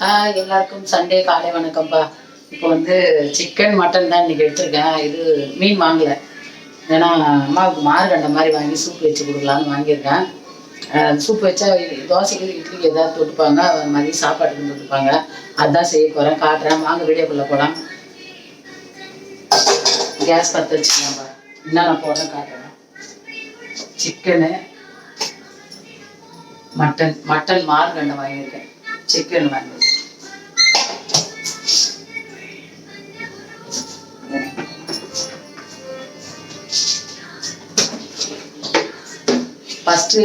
Hi எல்லாருக்கும் Sunday காலை வணக்கம்ப்பா இப்போ வந்து சிக்கன் மட்டன் தான் இன்னைக்கு எடுத்திருக்கேன். இது மீன் வாங்கலை. ஏன்னா அம்மாவுக்கு மார்கண்ட மாதிரி வாங்கி சூப் வச்சு கொடுக்கலான்னு வாங்கியிருக்கேன். சூப் வச்சா தோசைக்கு இட்லிக்கு ஏதாவது தொட்டுப்பாங்க. மதியம் சாப்பாட்டுக்கு தொட்டுப்பாங்க. அதுதான் செய்ய போகிறேன் காட்டுறேன். வாங்க வீடியோக்குள்ளே போகலாம் கேஸ் பற்ற வச்சுக்கலாம்ப்பா என்ன போடுறேன் காட்டுறேன். சிக்கனு மட்டன் மட்டன் மார்கண்டை வாங்கியிருக்கேன். சிக்கன் வாங்கியிருக்கேன் ஃபஸ்ட்டு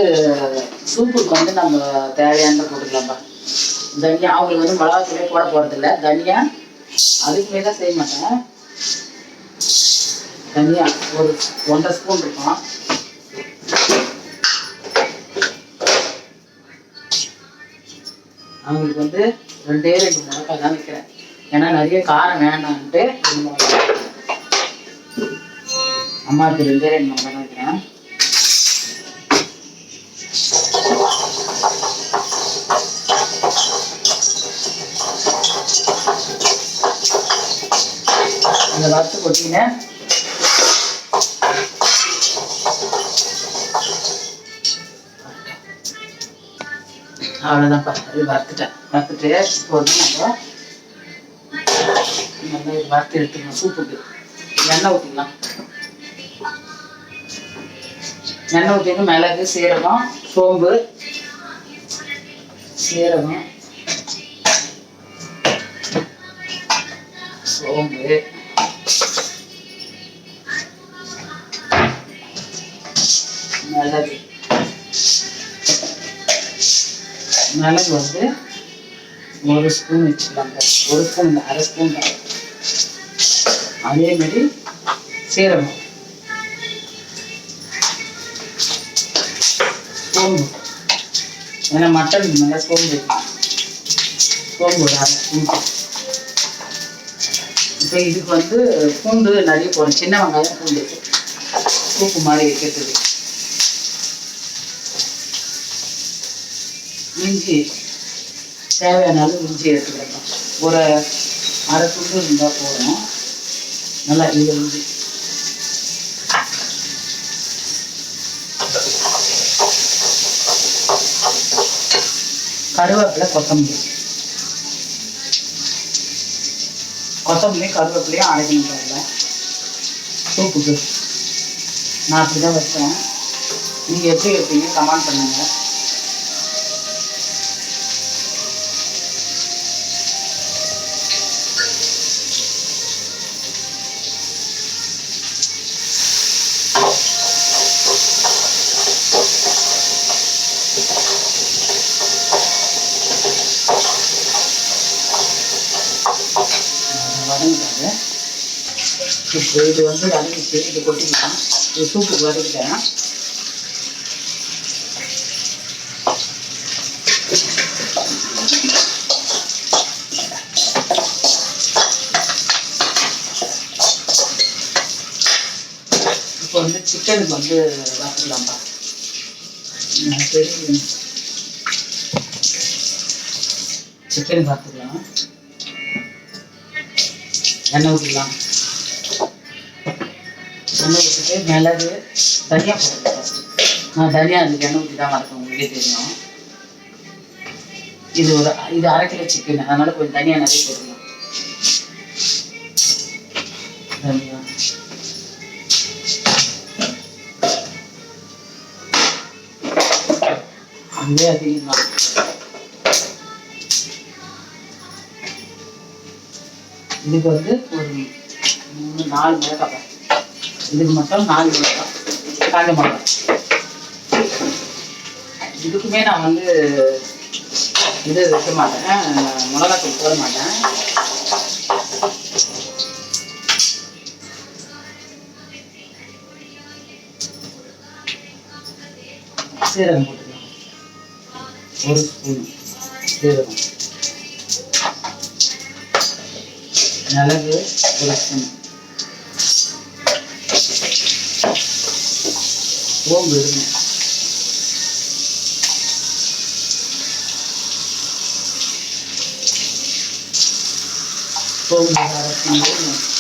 சூப்புக்கு வந்து நம்ம தேவையானதை போட்டுக்கலாம்ப்பா. தனியா அவங்களுக்கு வந்து மிளகாத்தூளே போட போகிறதில்ல தனியா அதுக்குமே தான் செய்ய மாட்டேன். தனியா ஒரு ஒன்றரை ஸ்பூன் இருக்கும். அவங்களுக்கு வந்து ரெண்டே ரெண்டு மிளகா தான் வைக்கிறேன். ஏன்னா நிறைய காரம் வேணான்ட்டு ரெண்டு மிளகா அம்மாவுக்கு ரெண்டே ரெண்டு மிளகா அந்த வறுத்து கொட்டிங்க அவ்வளோதான்ப்பா இது வறுத்துட்டேன். வறுத்துட்டு இப்போ வந்து நம்ம நல்லா இது வறுத்து எடுத்துக்கணும். சூப்புக்கு எண்ணெய் ஊற்றிக்கலாம் எண்ணெய் ஊற்றிட்டு மிளகு சீரகம் சோம்பு சீரகம் சோம்பு. மிளகு வந்து ஒரு ஸ்பூன் வச்சுக்கலாங்க ஒரு ஸ்பூன் அரை ஸ்பூன் தான் அதே மாதிரி சீரகம். சோம்பு. ஏன்னா மட்டன் நல்லா சோம்பு வைக்கணும். சோம்பு ஒரு அரை ஸ்பூன் இப்போ இதுக்கு வந்து பூண்டு நிறைய போடும் சின்ன வெங்காயம் பூண்டு. சூப்பு மாதிரி வைக்கிறதுக்கு. இஞ்சி தேவையான அளவு இஞ்சி எடுத்துக்கலாம். ஒரு அரை துண்டு இருந்தால் போதும். நல்லா இது இஞ்சி. கருவேப்பிலை கொத்தமல்லி. கொத்தமல்லி கருவேப்பிலையும் அரைக்கணும் பாருங்க. சூப்புக்கு. நான் அப்படி தான் வச்சேன். நீங்கள் எப்படி வைப்பீங்க கமெண்ட் பண்ணுங்கள் இப்போ இது வந்து வதங்கிச்சு இது கொட்டிக்கலாம். இது சூப்புக்கு வதக்கிட்டேன். இப்போ வந்து சிக்கனுக்கு வந்து வறுத்துக்கலாம்ப்பா பெரிய சிக்கன் பார்த்துக்கலாம் எண்ணெய் ஊற்றலாம் எண்ணெய் மிளகு தனியா போடணும் ஃபஸ்ட்டு நான் தனியாக அதுக்கு எண்ணெய் ஊற்றி தான் வறுப்பேன் உங்களுக்கே தெரியும். இது ஒரு இது அரை கிலோ சிக்கன் அதனால கொஞ்சம் தனியாக நிறைய போட்டுக்கலாம். தனியா. அதுவே அதிகம். இதுக்கு வந்து ஒரு மூணு நாலு மிளகாய் இதுக்கு மட்டும் நாலு மிளகாய் காஞ்ச மிளகாய் இதுக்குமே நான் வந்து இது வைக்க மாட்டேன். மிளகாத்தூள் போட மாட்டேன். சீரகம் போட்டுக்கலாம். ஒரு ஸ்பூன் சீரகம். மிளகு ஒரு ஸ்பூன் சோம்பு இருங்க சோம்பு அரைச்சி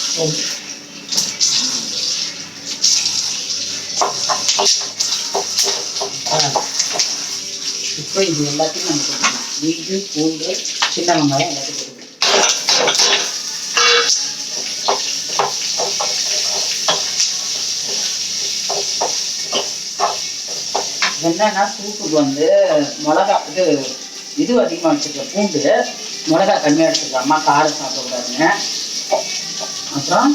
சோம்பு இப்போ இது எல்லாத்தையும் நம்ம கொடுக்கணும் இஞ்சி பூண்டு சின்ன வெங்காயம் எல்லாத்தையும் என்னன்னா சூப்புக்கு வந்து மிளகா இது இது அதிகமாக வச்சுக்கலாம் பூண்டு. மிளகா கம்மியாக எடுத்துக்கலாமா காரம் சாப்பிடக்கூடாதுங்க அப்புறம்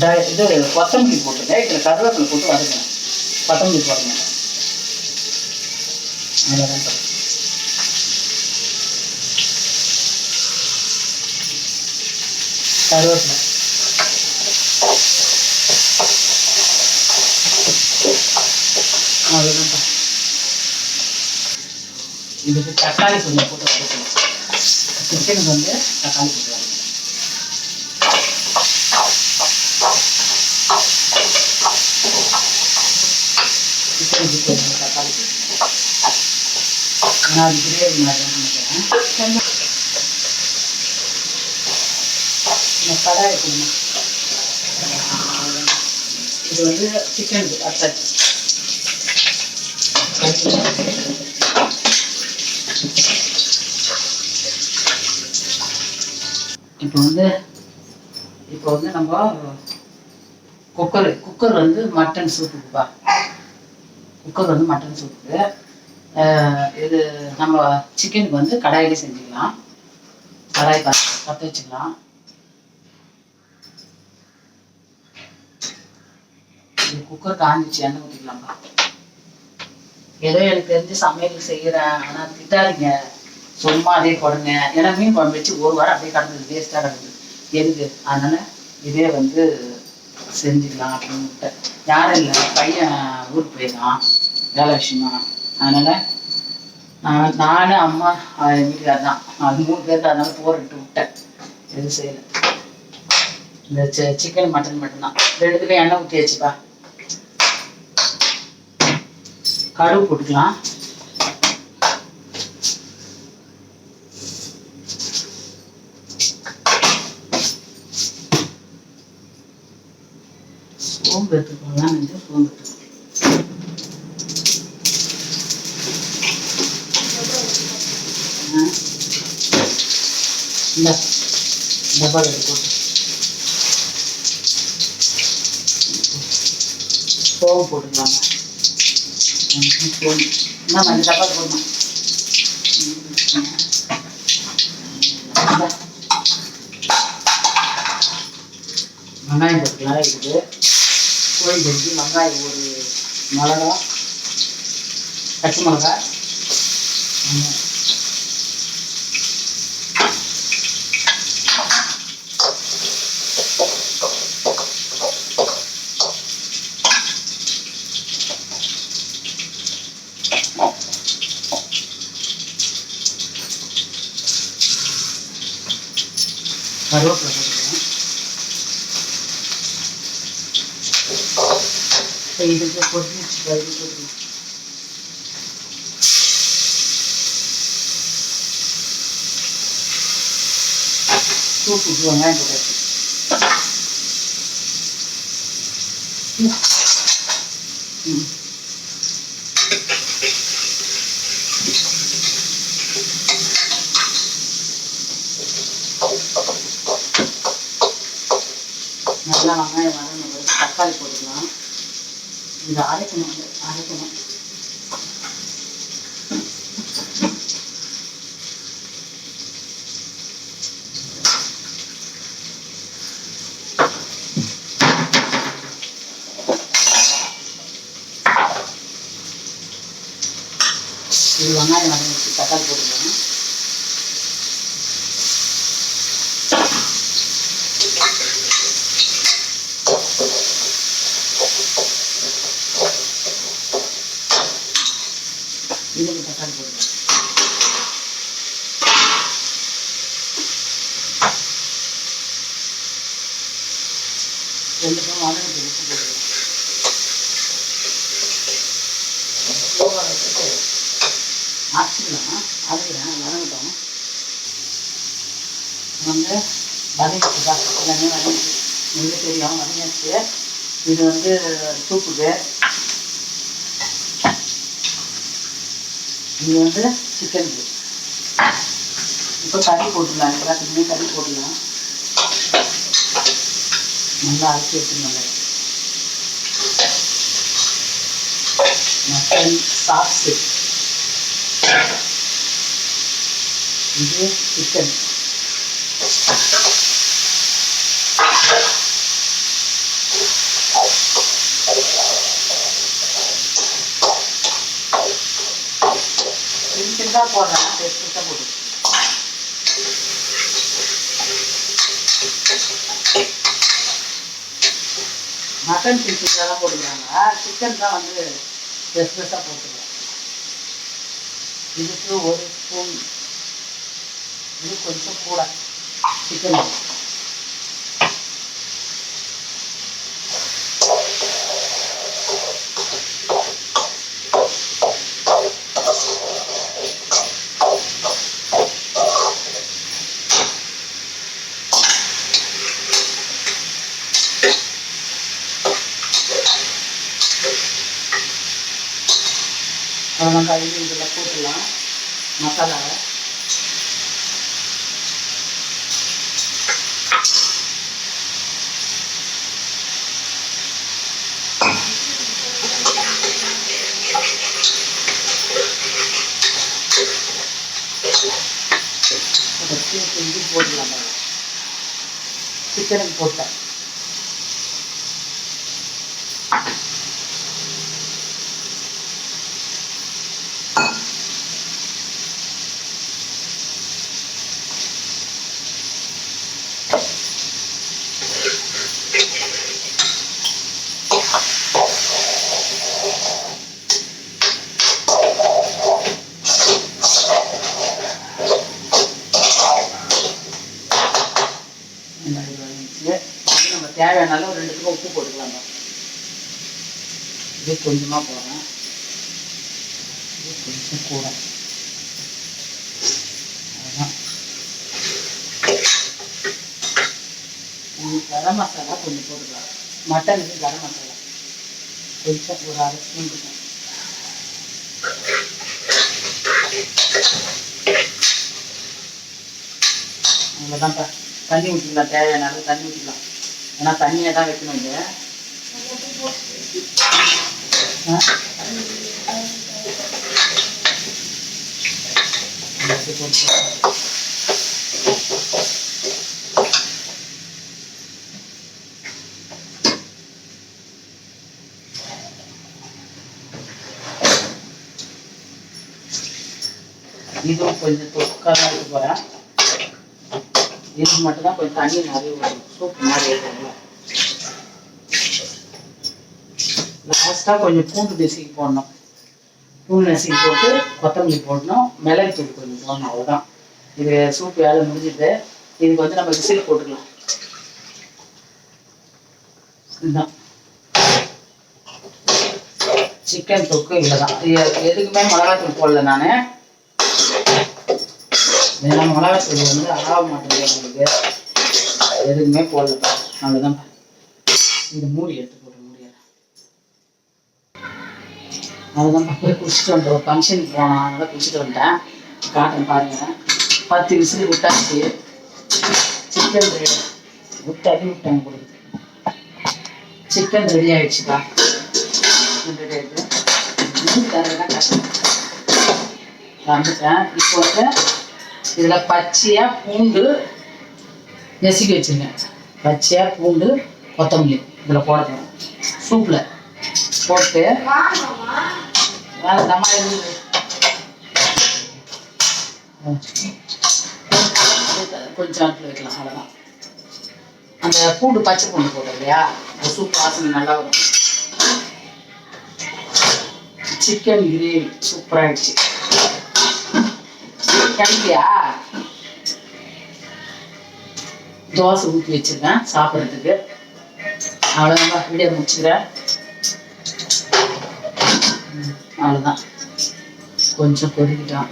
ட இது கொத்தமல்லி போட்டுங்க. இதில் கருவேப்பிலை போட்டு வருங்க கொத்தமல்லி போடுங்க. அவ்வளோதான் கருவேப்பிலை. அவ்வளோதான் இதுக்கு தக்காளி கொஞ்சம் போட்டு வதக்கணும். சிக்கனுக்கு வந்து தக்காளி போட்டு வதக்கணும். சிக்கனுக்கு கொஞ்சம் தக்காளி போட்டு நான் அது கிரேவி மாதிரி நினைக்கிறேன் கடாய் இருக்குங்க இது வந்து சிக்கனுக்கு அட்டாச்சு இப்போ வந்து இப்போ வந்து நம்ம குக்கர் குக்கர் வந்து மட்டன் சூப்புக்குப்பா குக்கர் வந்து மட்டன் சூப்புக்கு இது நம்ம சிக்கனுக்கு வந்து கடாயிலே செஞ்சுக்கலாம். கடாய் பற்ற பற்ற வச்சுக்கலாம். இது குக்கர் காஞ்சிச்சு எண்ணெய் ஊற்றிக்கலாம்ப்பா ஏதோ எனக்கு தெரிஞ்சு சமையல் செய்கிறேன் ஆனால் திட்டாதீங்க. சும்மா அதே போடுங்க. ஏன்னா மீன் குழம்பு வச்சு ஒரு வாரம் அப்படியே கிடந்தது வேஸ்ட்டாக கிடந்தது. எதுக்கு? அதனால இதே வந்து செஞ்சுக்கலாம் அப்படின்னு விட்டேன் யாரும் இல்லை. பையன் ஊருக்கு போயிருக்கான். வேலை விஷயமா. அதனால நான் நானு அம்மா என் வீட்டுக்காரர் தான். அது மூணு பேர் தான். அதனால் போரிட்டு விட்டேன். எதுவும் செய்யலை. இந்த சிக்கன் மட்டன் மட்டும்தான். ரெண்டுத்துக்கும் எண்ணெய் ஊற்றி வச்சுப்பா. கடுகு போட்டுக்கலாம் சோம்பு எடுத்துக்கலாம் வந்து சோம்பு எடுத்துக்கலாம் ஆ. இந்த டப்பா எடுத்து போட்டு சோம்பு போட்டுக்கலாங்க சோம்பு என்ன டப்பா போடணும் வெங்காயம் போட்டுக்கலாம் இருக்குது கோழி கறிக்கு வெங்காயம் ஒரு மிளகா பச்சை மிளகா வெங்காயம். கருவேப்பிலை போட்டுக்கலாம் இப்போ இதுக்கு கொதிச்சு கழுவி போட்டுக்கலாம் வெங்காயம் போட்டாச்சு ம் நல்லா வெங்காயம் வரணும் தக்காளி போட்டுக்கலாம். இதை அரைக்கணும் அரைக்கணும். இது வெங்காயம் வதங்கிச்சு தக்காளி போட்டுக்கலாம் இதுக்கு தக்காளி போட்டுக்கலாம் ரெண்டு பேரும் வதங்கிட்டு உப்பு போட்டுக்கலாம் ஸ்லோவாக வச்சுட்டு ஆச்சிக்கலாம் அரைக்கிறேன் வதங்கட்டும் வந்து வதங்கிச்சுப்பா எல்லாமே வதங்கிச்சு உங்களுக்கு தெரியும் இது வந்து சூப்புக்கு. இது வந்து சிக்கனுக்கு. இப்போ கறி போட்டுடலாம். எல்லாத்துக்குமே கறி போட்டுடலாம். நல்லா அரைச்சி எடுத்துக்கணும் மட்டன் சாப்ஸு இது சிக்கன் சின்னதாக போடுறேன். பெருசாக போட்டு மட்டன் பீஸுக்காக போட்டுக்கிறாங்க. சிக்கன் தான் வந்து பெருசு பெருசாக போட்டுக்கிறேன் இதுக்கு ஒரு ஸ்பூன் இது கொஞ்சம் கூட சிக்கன் அதெல்லாம் கழுவி இதில் போட்டுடலாம் மசாலாவை. போடலாம் சிக்கனுக்கு போட்டேன். தேவையானாலும் ஒரு ரெண்டு கிலோ உப்பு போட்டுக்கலாம் இது கொஞ்சமாக போடுறேன் இது கொஞ்சம் கூட. அதுதான் கரம் மசாலா கொஞ்சம் போட்டுக்கலாம். மட்டனுக்கு கரம் மசாலா. கொஞ்சம் ஒரு அரை ஸ்பூன் இருக்கும் அவ்வளோதான்ப்பா தண்ணி ஊற்றிக்கலாம் தேவையான அளவு தண்ணி ஊற்றிக்கலாம் ஏன்னா தண்ணியை தான் வைக்கணும் இது இதுவும் கொஞ்சம் தொக்காக தான் இருக்க போகிறேன் இதுக்கு மட்டும்தான் கொஞ்சம் தண்ணி நிறைய வரும் சூப் மாதிரி இருக்கும்ல லாஸ்ட்டாக கொஞ்சம் பூண்டு நெசுக்கி போடணும். பூண்டு நெசுக்கி போட்டு கொத்தமல்லி போடணும். மிளகு தூள் கொஞ்சம் போடணும் அவ்வளோதான் இது சூப் வேலை முடிஞ்சுது. இதுக்கு வந்து நம்ம விசில் போட்டுக்கலாம். இதுதான். சிக்கன் தொக்கு இவ்வளோதான் எதுக்குமே மிளகாத்தூள் போடல நான். ஏன்னா தூள் வந்து ஆக மாட்டேங்குது உங்களுக்கு எதுவுமே போடலப்பா அவ்வளோதான் இந்த மூடி எடுத்து போட்டு முடியாது அதுதான் போய் குடிச்சிட்டு வந்துட்டோம் ஃபங்க்ஷன் ஃபங்க்ஷனுக்கு போனோம் அதனால குடிச்சிட்டு வந்துட்டேன். காட்டன் பாருங்க. பத்து விசில் விட்டாச்சு. Chicken ready. விட்டு விட்டாங்க கொடுக்குது சிக்கன் ரெடி ஆயிடுச்சுப்பா ரெடி ஆயிடுச்சு. தரதான் கஷ்டம். வந்துட்டேன் இப்போ வந்து இதில் பச்சையாக பூண்டு நெசுக்கி வச்சுருக்கேன் பச்சையாக பூண்டு கொத்தமல்லி இதில் போட போகிறோம் சூப்பில் போட்டு நம்ம கொஞ்சம் ஆட்டில் வைக்கலாம் அவ்வளோதான் அந்த பூண்டு பச்சை பூண்டு போட்டோம் இல்லையா? அந்த சூப் வாசனை நல்லா வரும். சிக்கன் கிரேவி சூப்பராகிடுச்சு கிடைக்கலையா தோசை ஊற்றி வச்சிருக்கேன் சாப்பிட்றதுக்கு. அவ்வளோதான் வீடியோ முடிச்சுக்கிறேன். அவ்வளோதான் கொஞ்சம் கொதிக்கிட்டோம்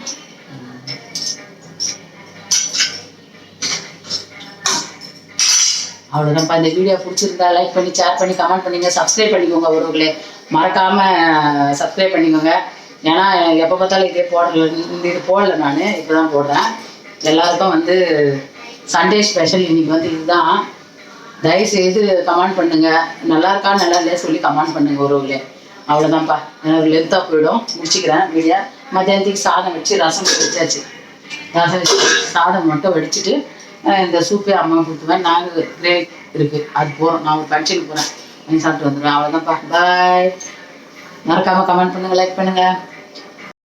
அவ்வளோதான்ப்பா இந்த வீடியோ பிடிச்சிருந்தா லைக் பண்ணி ஷேர் பண்ணி கமெண்ட் பண்ணிங்க. சப்ஸ்கிரைப் பண்ணிக்கோங்க ஒருவர்களே. மறக்காமல் சப்ஸ்கிரைப் பண்ணிக்கோங்க. ஏன்னா எப்போ பார்த்தாலும் இதே போடல இது போடல நான் இப்போ தான் போடுறேன். எல்லாருக்கும் வந்து சண்டே ஸ்பெஷல் இன்னைக்கு வந்து இதுதான். தயவு செய்து கமெண்ட் பண்ணுங்க. நல்லா இருக்கா நல்லா இல்லையா சொல்லி கமெண்ட் பண்ணுங்க ஒருவர்களே அவ்வளோதான்ப்பா எனக்கு லென்த்தாக போயிடும். முடிச்சுக்கிறேன் வீடியோ மத்தியானத்துக்கு சாதம் வச்சு ரசம் வச்சாச்சு. ரசம் வச்சு சாதம் மட்டும் வடிச்சிட்டு இந்த சூப்பே அம்மா கொடுத்துவேன் நாங்கள் கிரேவி இருக்குது அது போகிறோம் நான் ஒரு ஃபங்க்ஷனுக்கு போகிறேன் சாப்பிட்டு வந்துடுவேன் அவ்வளோதான்ப்பா பாய் மறக்காமல் கமெண்ட் பண்ணுங்கள் லைக் பண்ணுங்கள்